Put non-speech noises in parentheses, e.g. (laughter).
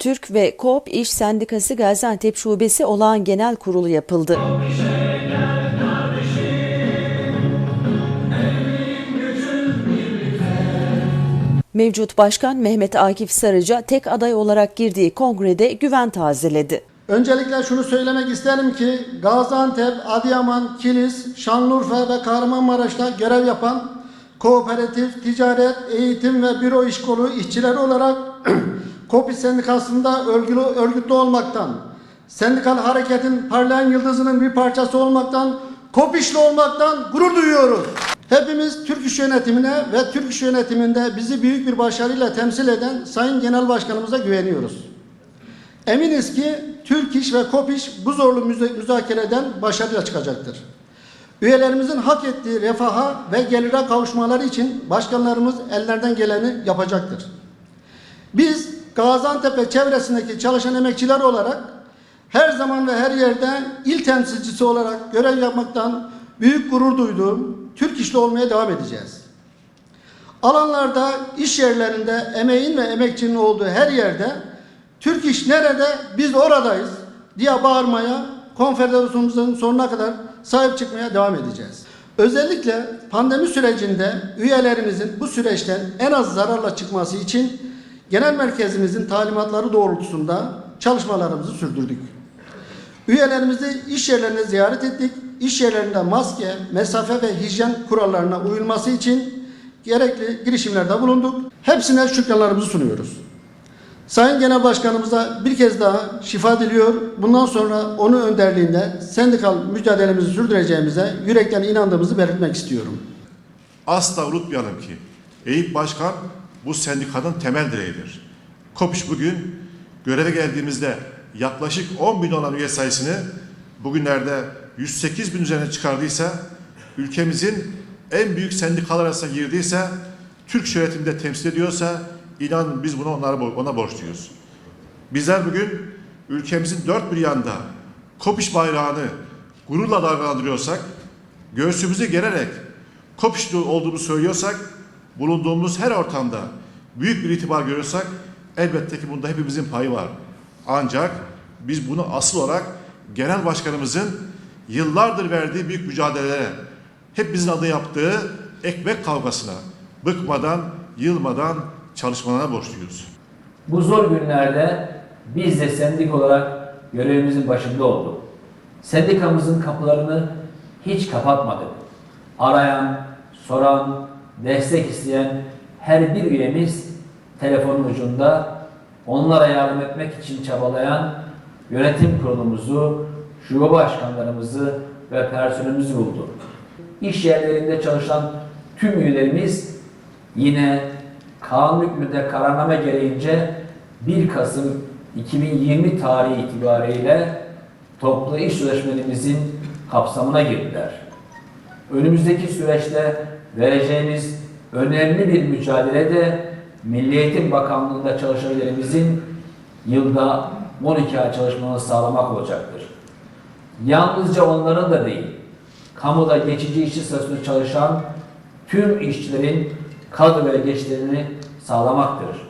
Türk ve Koop İş Sendikası Gaziantep Şubesi olağan genel kurulu yapıldı. Mevcut Başkan Mehmet Akif Sarıca tek aday olarak girdiği kongrede güven tazeledi. Öncelikle şunu söylemek isterim ki Gaziantep, Adıyaman, Kilis, Şanlıurfa ve Kahramanmaraş'ta görev yapan kooperatif, ticaret, eğitim ve büro iş kolu işçileri olarak (clears throat) KOPİ Sendikası'nda örgülü, örgütlü olmaktan, sendikal hareketin parlayan yıldızının bir parçası olmaktan, KOPİşli olmaktan gurur duyuyoruz. Hepimiz Türk İş Yönetimine ve Türk İş Yönetiminde bizi büyük bir başarıyla temsil eden Sayın Genel Başkanımıza güveniyoruz. Eminiz ki Türk İş ve KOP İş bu zorlu müzakereden başarıyla çıkacaktır. Üyelerimizin hak ettiği refaha ve gelire kavuşmaları için başkanlarımız ellerinden geleni yapacaktır. Biz Gaziantep çevresindeki çalışan emekçiler olarak her zaman ve her yerde il temsilcisi olarak görev yapmaktan büyük gurur duyduğum Türk işli olmaya devam edeceğiz. Alanlarda, iş yerlerinde emeğin ve emekçinin olduğu her yerde Türk iş nerede biz oradayız diye bağırmaya konfederasyonumuzun sonuna kadar sahip çıkmaya devam edeceğiz. Özellikle pandemi sürecinde üyelerimizin bu süreçten en az zararla çıkması için genel merkezimizin talimatları doğrultusunda çalışmalarımızı sürdürdük. Üyelerimizi iş yerlerine ziyaret ettik. İş yerlerinde maske, mesafe ve hijyen kurallarına uyulması için gerekli girişimlerde bulunduk. Hepsine şükranlarımızı sunuyoruz. Sayın Genel Başkanımıza bir kez daha şifa diliyor. Bundan sonra onun önderliğinde sendikal mücadelemizi sürdüreceğimize yürekten inandığımızı belirtmek istiyorum. Asla unutmayalım ki Eyüp Başkan bu sendikanın temel direğidir. Kopiş bugün göreve geldiğimizde yaklaşık 10 bin olan üye sayısını bugünlerde 108 bin üzerine çıkardıysa ülkemizin en büyük sendikalar arasına girdiyse Türk yönetiminde temsil ediyorsa inanın biz bunu onlara ona borçluyuz. Bizler bugün ülkemizin dört bir yanda Kopiş bayrağını gururla dalgalandırıyorsak, göğsümüzü gererek Kopişli olduğumuzu söylüyorsak, bulunduğumuz her ortamda büyük bir itibar görüyorsak elbette ki bunda hepimizin payı var. Ancak biz bunu asıl olarak genel başkanımızın yıllardır verdiği büyük mücadelelere, hep bizim adı yaptığı ekmek kavgasına, bıkmadan, yılmadan çalışmalarına borçluyuz. Bu zor günlerde biz de sendik olarak görevimizin başında olduk. Sendikamızın kapılarını hiç kapatmadık. Arayan, soran, destek isteyen her bir üyemiz telefonun ucunda onlara yardım etmek için çabalayan yönetim kurulumuzu, şube başkanlarımızı ve personelimizi buldu. İş yerlerinde çalışan tüm üyelerimiz yine kanun hükmünde kararname gereğince 1 Kasım 2020 tarihi itibariyle toplu iş sözleşmemizin kapsamına girdiler. Önümüzdeki süreçte vereceğimiz önemli bir mücadele de Milli Eğitim Bakanlığı'nda çalışanlarımızın yılda 12 ay çalışmalarını sağlamak olacaktır. Yalnızca onların da değil, kamuda geçici işçi statüsünde çalışan tüm işçilerin kadro ve geçişlerini sağlamaktır.